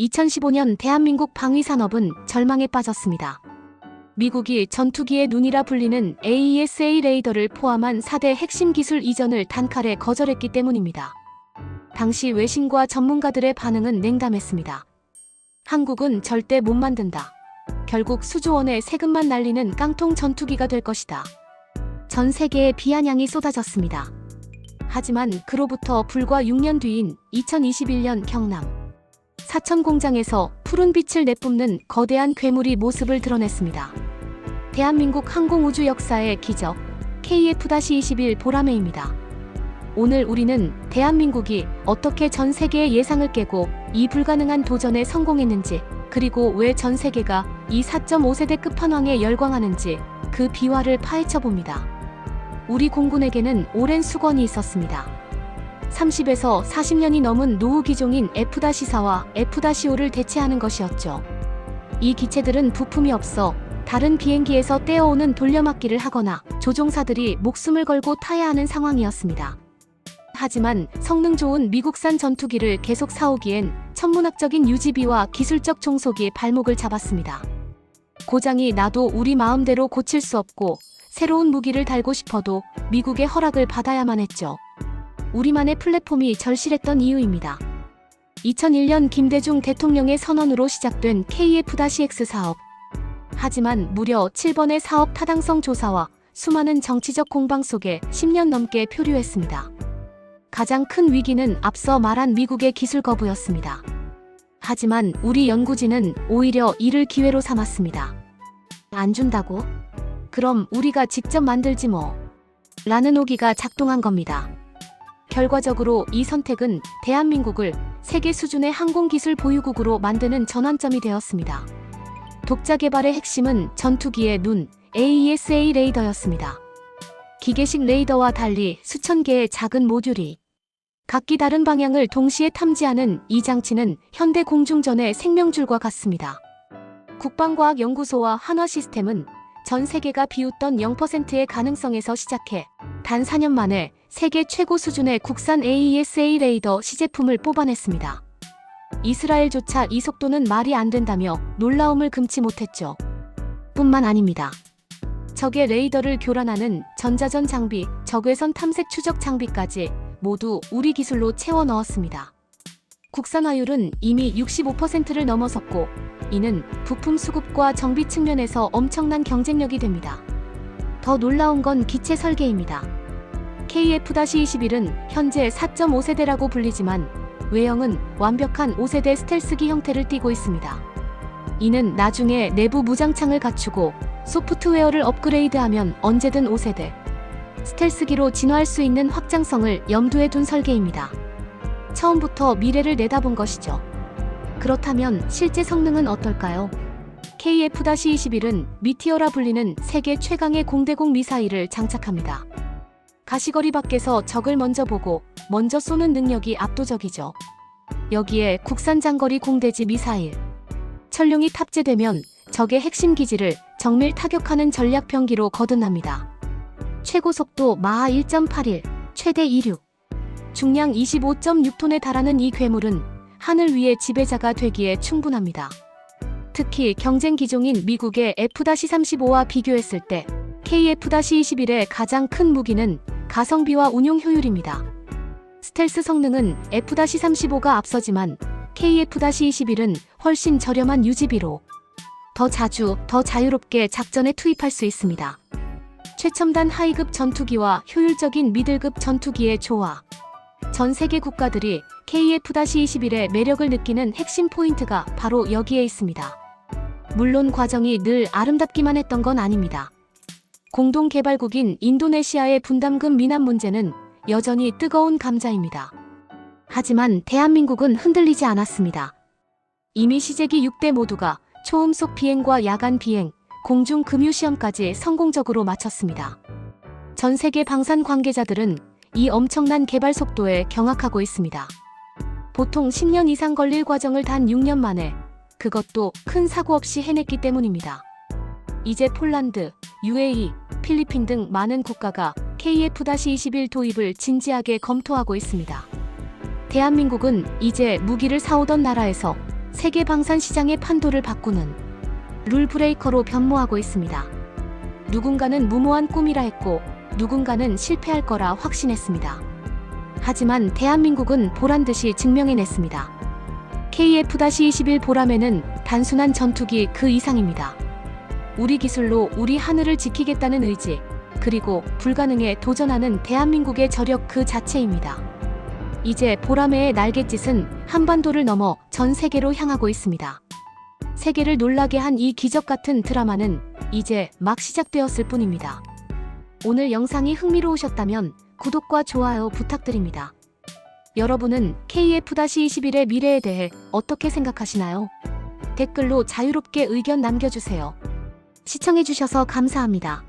2015년 대한민국 방위산업은 절망에 빠졌습니다. 미국이 전투기의 눈이라 불리는 AESA 레이더를 포함한 4대 핵심 기술 이전을 단칼에 거절했기 때문입니다. 당시 외신과 전문가들의 반응은 냉담했습니다. 한국은 절대 못 만든다. 결국 수조 원의 세금만 날리는 깡통 전투기가 될 것이다. 전 세계에 비아냥이 쏟아졌습니다. 하지만 그로부터 불과 6년 뒤인 2021년 경남 사천 공장에서 푸른 빛을 내뿜는 거대한 괴물이 모습을 드러냈습니다. 대한민국 항공우주 역사의 기적 KF-21 보라매입니다. 오늘 우리는 대한민국이 어떻게 전 세계의 예상을 깨고 이 불가능한 도전에 성공했는지 그리고 왜 전 세계가 이 4.5세대 끝판왕에 열광하는지 그 비화를 파헤쳐 봅니다. 우리 공군에게는 오랜 수건이 있었습니다. 30에서 40년이 넘은 노후 기종인 F-4와 F-5를 대체하는 것이었죠. 이 기체들은 부품이 없어 다른 비행기에서 떼어오는 돌려막기를 하거나 조종사들이 목숨을 걸고 타야 하는 상황이었습니다. 하지만 성능 좋은 미국산 전투기를 계속 사오기엔 천문학적인 유지비와 기술적 종속이 발목을 잡았습니다. 고장이 나도 우리 마음대로 고칠 수 없고 새로운 무기를 달고 싶어도 미국의 허락을 받아야만 했죠. 우리만의 플랫폼이 절실했던 이유입니다. 2001년 김대중 대통령의 선언으로 시작된 KF-X 사업. 하지만 무려 7번의 사업 타당성 조사와 수많은 정치적 공방 속에 10년 넘게 표류했습니다. 가장 큰 위기는 앞서 말한 미국의 기술 거부였습니다. 하지만 우리 연구진은 오히려 이를 기회로 삼았습니다. 안 준다고? 그럼 우리가 직접 만들지 뭐. 라는 오기가 작동한 겁니다. 결과적으로 이 선택은 대한민국을 세계 수준의 항공기술 보유국으로 만드는 전환점이 되었습니다. 독자 개발의 핵심은 전투기의 눈, AESA 레이더였습니다. 기계식 레이더와 달리 수천 개의 작은 모듈이 각기 다른 방향을 동시에 탐지하는 이 장치는 현대 공중전의 생명줄과 같습니다. 국방과학연구소와 한화 시스템은 전 세계가 비웃던 0%의 가능성에서 시작해 단 4년 만에 세계 최고 수준의 국산 AESA 레이더 시제품을 뽑아냈습니다. 이스라엘조차 이 속도는 말이 안 된다며 놀라움을 금치 못했죠. 뿐만 아닙니다. 적의 레이더를 교란하는 전자전 장비, 적외선 탐색 추적 장비까지 모두 우리 기술로 채워 넣었습니다. 국산화율은 이미 65%를 넘어섰고 이는 부품 수급과 정비 측면에서 엄청난 경쟁력이 됩니다. 더 놀라운 건 기체 설계입니다. KF-21은 현재 4.5세대라고 불리지만 외형은 완벽한 5세대 스텔스기 형태를 띠고 있습니다. 이는 나중에 내부 무장창을 갖추고 소프트웨어를 업그레이드하면 언제든 5세대 스텔스기로 진화할 수 있는 확장성을 염두에 둔 설계입니다. 처음부터 미래를 내다본 것이죠. 그렇다면 실제 성능은 어떨까요? KF-21은 미티어라 불리는 세계 최강의 공대공 미사일을 장착합니다. 가시거리 밖에서 적을 먼저 보고 먼저 쏘는 능력이 압도적이죠. 여기에 국산 장거리 공대지 미사일. 천룡이 탑재되면 적의 핵심 기지를 정밀 타격하는 전략 병기로 거듭납니다. 최고 속도 마하 1.81, 최대 이륙. 중량 25.6톤에 달하는 이 괴물은 하늘 위의 지배자가 되기에 충분합니다. 특히 경쟁 기종인 미국의 F-35와 비교했을 때 KF-21의 가장 큰 무기는 가성비와 운용 효율입니다. 스텔스 성능은 F-35가 앞서지만 KF-21은 훨씬 저렴한 유지비로 더 자주, 더 자유롭게 작전에 투입할 수 있습니다. 최첨단 하이급 전투기와 효율적인 미들급 전투기의 조화. 전 세계 국가들이 KF-21의 매력을 느끼는 핵심 포인트가 바로 여기에 있습니다. 물론 과정이 늘 아름답기만 했던 건 아닙니다. 공동 개발국인 인도네시아의 분담금 미납 문제는 여전히 뜨거운 감자입니다. 하지만 대한민국은 흔들리지 않았습니다. 이미 시제기 6대 모두가 초음속 비행과 야간 비행, 공중 금유 시험까지 성공적으로 마쳤습니다. 전 세계 방산 관계자들은 이 엄청난 개발 속도에 경악하고 있습니다. 보통 10년 이상 걸릴 과정을 단 6년 만에 그것도 큰 사고 없이 해냈기 때문입니다. 이제 폴란드, UAE, 필리핀 등 많은 국가가 KF-21 도입을 진지하게 검토하고 있습니다. 대한민국은 이제 무기를 사오던 나라에서 세계 방산 시장의 판도를 바꾸는 룰 브레이커로 변모하고 있습니다. 누군가는 무모한 꿈이라 했고 누군가는 실패할 거라 확신했습니다. 하지만 대한민국은 보란 듯이 증명해냈습니다. KF-21 보람에는 단순한 전투기 그 이상입니다. 우리 기술로 우리 하늘을 지키겠다는 의지, 그리고 불가능에 도전하는 대한민국의 저력 그 자체입니다. 이제 보라매의 날갯짓은 한반도를 넘어 전 세계로 향하고 있습니다. 세계를 놀라게 한 이 기적 같은 드라마는 이제 막 시작되었을 뿐입니다. 오늘 영상이 흥미로우셨다면 구독과 좋아요 부탁드립니다. 여러분은 KF-21의 미래에 대해 어떻게 생각하시나요? 댓글로 자유롭게 의견 남겨주세요. 시청해주셔서 감사합니다.